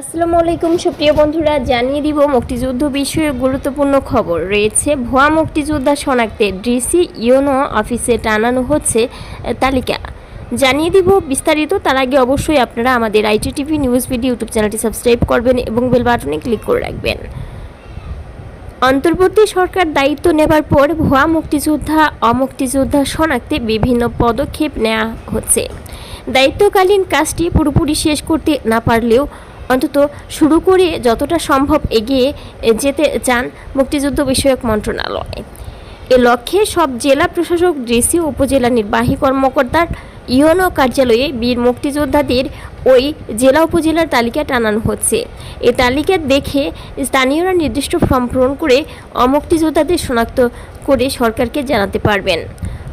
আসসালামু আলাইকুম, সুপ্রিয় বন্ধুরা, জানিয়ে দিব মুক্তিযুদ্ধ বিষয়ে গুরুত্বপূর্ণ খবর। রয়েছে ভুয়া মুক্তিযোদ্ধা শনাক্তে ডিসি ইউনো অফিসে টানানো হচ্ছে তালিকা। জানিয়ে দিব বিস্তারিত, তার আগে অবশ্যই আপনারা আমাদের IT TV news video YouTube চ্যানেলটি সাবস্ক্রাইব করবেন এবং বেল বাটনে ক্লিক করে রাখবেন। অন্তর্বর্তী সরকার দায়িত্ব নেবার পর ভুয়া মুক্তিযোদ্ধা, অমুক্তিযোদ্ধা শনাক্তে বিভিন্ন পদক্ষেপ নেওয়া হচ্ছে। দায়িত্বকালীন কাজটি পুরোপুরি শেষ করতে না পারলেও অন্তত শুরু করে যতটা সম্ভব এগিয়ে যেতে চান মুক্তিযুদ্ধ বিষয়ক মন্ত্রণালয়। এ লক্ষ্যে সব জেলা প্রশাসক, ডিসি, উপজেলা নির্বাহী কর্মকর্তার ইউনো কার্যালয়ে বীর মুক্তিযোদ্ধাদের ওই জেলা উপজেলার তালিকা টানানো হচ্ছে। এ তালিকা দেখে স্থানীয়রা নির্দিষ্ট ফর্ম পূরণ করে অমুক্তিযোদ্ধাদের শনাক্ত করে সরকারকে জানাতে পারবেন।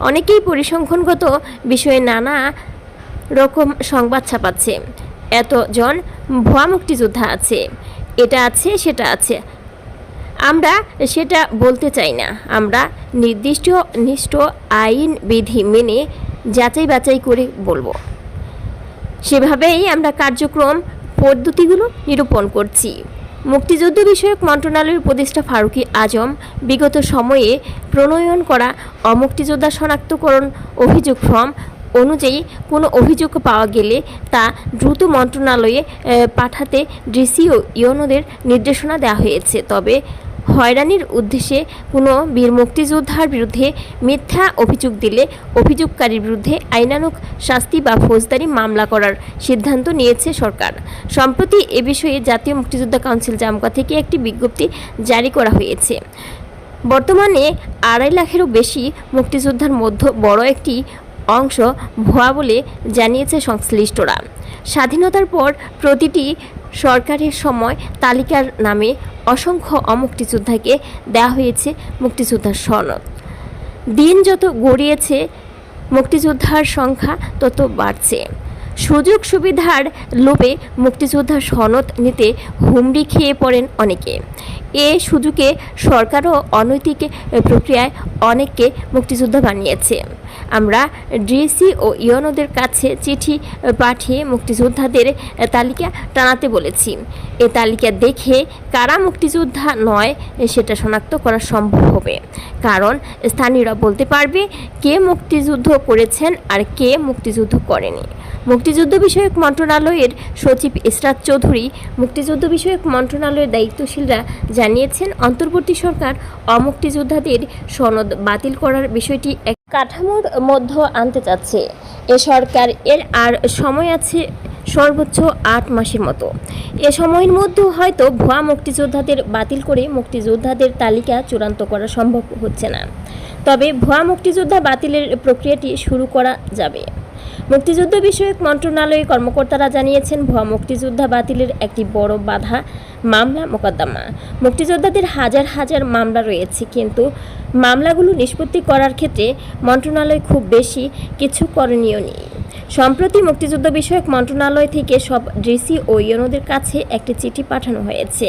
অনেকেই পরিসংখ্যানগত বিষয়ে নানা রকম সংবাদ ছাপাচ্ছে। এতজন ভুয়া মুক্তিযোদ্ধা আছে। এটা আছে, সেটা আছে। আমরা সেটা বলতে চাই না। আমরা নির্দিষ্ট, নিষ্ঠ আইন বিধি মেনে যাচাই বাছাই করে বলব। সেভাবেই আমরা কার্যক্রম, পদ্ধতিগুলো নিরূপণ করছি। মুক্তিযুদ্ধ বিষয়ক মন্ত্রণালয়ের উপদেষ্টা ফারুকি আজম বিগত সময়ে প্রণয়ন করা অমুক্তিযোদ্ধা শনাক্তকরণ অভিযোগ ফর্ম অনুযায়ী কোনো অভিযোগ পাওয়া গেলে তা দ্রুত মন্ত্রণালয়ে পাঠাতে ডিসি ও ইউনোদের নির্দেশনা দেওয়া হয়েছে। তবে হয়রানির উদ্দেশ্যে কোনো বীর মুক্তিযোদ্ধার বিরুদ্ধে মিথ্যা অভিযোগ দিলে অভিযোগকারীর বিরুদ্ধে আইনানুগ শাস্তি বা ফৌজদারি মামলা করার সিদ্ধান্ত নিয়েছে সরকার। সম্প্রতি এ বিষয়ে জাতীয় মুক্তিযোদ্ধা কাউন্সিল জামকা থেকে একটি বিজ্ঞপ্তি জারি করা হয়েছে। বর্তমানে আড়াই লাখেরও বেশি মুক্তিযোদ্ধার মধ্যে বড় একটি অংশ ভুয়া বলে জানিয়েছে সংশ্লিষ্টরা। স্বাধীনতার পর প্রতিটি সরকারের সময় তালিকার নামে অসংখ্য অমুক্তিযোদ্ধাকে দেওয়া হয়েছে মুক্তিযোদ্ধার সনদ। দিন যত গড়িয়েছে, মুক্তিযোদ্ধার সংখ্যা তত বাড়ছে। সুযোগ সুবিধার লোভে মুক্তিযোদ্ধার সনদ নিতে হুমড়ি খেয়ে পড়েন অনেকে। এ সুযোগে সরকারও অনৈতিক প্রক্রিয়ায় অনেককে মুক্তিযোদ্ধা বানিয়েছে। আমরা ডিসি ও ইউনোদের কাছে চিঠি পাঠিয়ে মুক্তিযোদ্ধাদের তালিকা টানাতে বলেছি। এ তালিকা দেখে কারা মুক্তিযোদ্ধা নয়, সেটা শনাক্ত করা সম্ভব হবে। কারণ স্থানীয়রা বলতে পারবে কে মুক্তিযুদ্ধ করেছেন আর কে মুক্তিযুদ্ধ করেনি। মুক্তিযুদ্ধ বিষয়ক মন্ত্রণালয়ের সচিব ইসরাত চৌধুরী মুক্তিযুদ্ধ বিষয়ক মন্ত্রণালয়ের দায়িত্বশীলরা জানিয়েছেন, অন্তর্বর্তী সরকার অমুক্তিযোদ্ধাদের সনদ বাতিল করার বিষয়টি কাঠামোর মধ্যে আনতে চাচ্ছে। এ সরকার এর আর সময় আছে সর্বোচ্চ আট মাসের মতো। এ সময়ের মধ্যে হয়তো ভুয়া মুক্তিযোদ্ধাদের বাতিল করে মুক্তিযোদ্ধাদের তালিকা চূড়ান্ত করা সম্ভব হচ্ছে না। তবে ভুয়া মুক্তিযোদ্ধা বাতিলের প্রক্রিয়াটি শুরু করা যাবে। মুক্তিযুদ্ধ বিষয়ক মন্ত্রণালয়ের কর্মকর্তারা জানিয়েছেন, ভুয়া মুক্তিযোদ্ধা বাতিলের একটি বড় বাধা মামলা মোকদ্দমা। মুক্তিযোদ্ধাদের হাজার হাজার মামলা রয়েছে, কিন্তু মামলাগুলো নিষ্পত্তি করার ক্ষেত্রে মন্ত্রণালয় খুব বেশি কিছু করণীয় নেই। সম্প্রতি মুক্তিযুদ্ধ বিষয়ক মন্ত্রণালয় থেকে সব ডিসি ও ইউনোদের কাছে একটি চিঠি পাঠানো হয়েছে।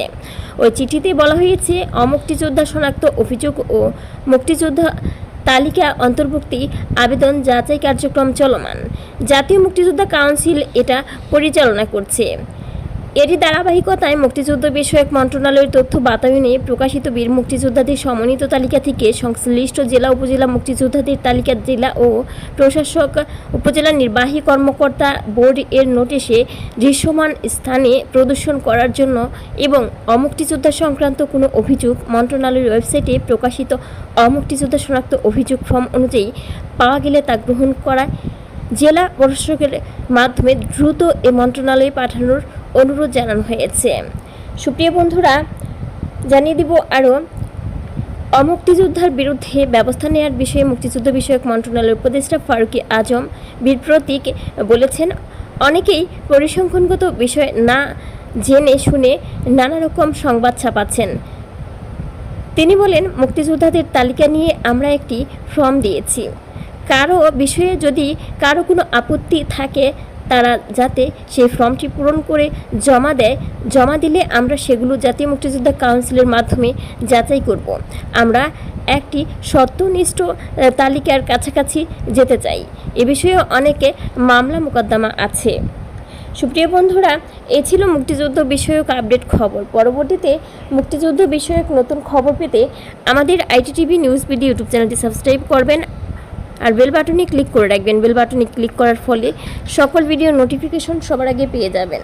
ওই চিঠিতে বলা হয়েছে, অমুক্তিযোদ্ধা শনাক্ত অভিযোগ ও মুক্তিযোদ্ধা তালিকা অন্তর্ভুক্তি আবেদন যাচাই কার্যক্রম চলমান। জাতীয় মুক্তিযোদ্ধা কাউন্সিল এটা পরিচালনা করছে। এরই ধারাবাহিকতায় মুক্তিযুদ্ধ বিষয়ক মন্ত্রণালয়ের তথ্য বাতায়নে প্রকাশিত বীর মুক্তিযোদ্ধাদের সমন্বিত তালিকা থেকে সংশ্লিষ্ট জেলা উপজেলা মুক্তিযোদ্ধাদের তালিকা জেলা ও প্রশাসক, উপজেলা নির্বাহী কর্মকর্তা বোর্ড এর নোটিশে দৃশ্যমান স্থানে প্রদর্শন করার জন্য এবং অমুক্তিযোদ্ধা সংক্রান্ত কোনো অভিযোগ মন্ত্রণালয়ের ওয়েবসাইটে প্রকাশিত অমুক্তিযোদ্ধা শনাক্ত অভিযোগ ফর্ম অনুযায়ী পাওয়া গেলে তা গ্রহণ করায় জেলা প্রশাসকের মাধ্যমে দ্রুত এ মন্ত্রণালয়ে পাঠানোর অনুরোধ জানানো হয়েছে। সুপ্রিয় বন্ধুরা, জানিয়ে দিব আরও। অমুক্তিযোদ্ধার বিরুদ্ধে ব্যবস্থা নেওয়ার বিষয়ে মুক্তিযুদ্ধ বিষয়ক মন্ত্রণালয়ের উপদেষ্টা ফারুকি আজম বীর প্রতীক বলেছেন, অনেকেই পরিসংখ্যানগত বিষয় না জেনে শুনে নানা রকম সংবাদ ছাপাচ্ছেন। তিনি বলেন, মুক্তিযোদ্ধাদের তালিকা নিয়ে আমরা একটি ফর্ম দিয়েছি। কারও বিষয়ে যদি কারও কোনো আপত্তি থাকে তারা যাতে সেই ফর্মটি পূরণ করে জমা দেয়, জমা দিলে আমরা সেগুলো জাতীয় মুক্তিযোদ্ধা কাউন্সিলের মাধ্যমে যাচাই করব। আমরা একটি সত্যনিষ্ঠ তালিকার কাছাকাছি যেতে চাই। এ বিষয়ে অনেকে মামলা মোকদ্দমা আছে। সুপ্রিয় বন্ধুরা, এ ছিল মুক্তিযুদ্ধ বিষয়ক আপডেট খবর। পরবর্তীতে মুক্তিযুদ্ধ বিষয়ক নতুন খবর পেতে আমাদের IT TV news BD YouTube চ্যানেলটি সাবস্ক্রাইব করবেন। আর বেল বাটনে ক্লিক করে রাখবেন। বেল বাটনে ক্লিক করার ফলে সকল ভিডিও নোটিফিকেশন সবার আগে পেয়ে যাবেন।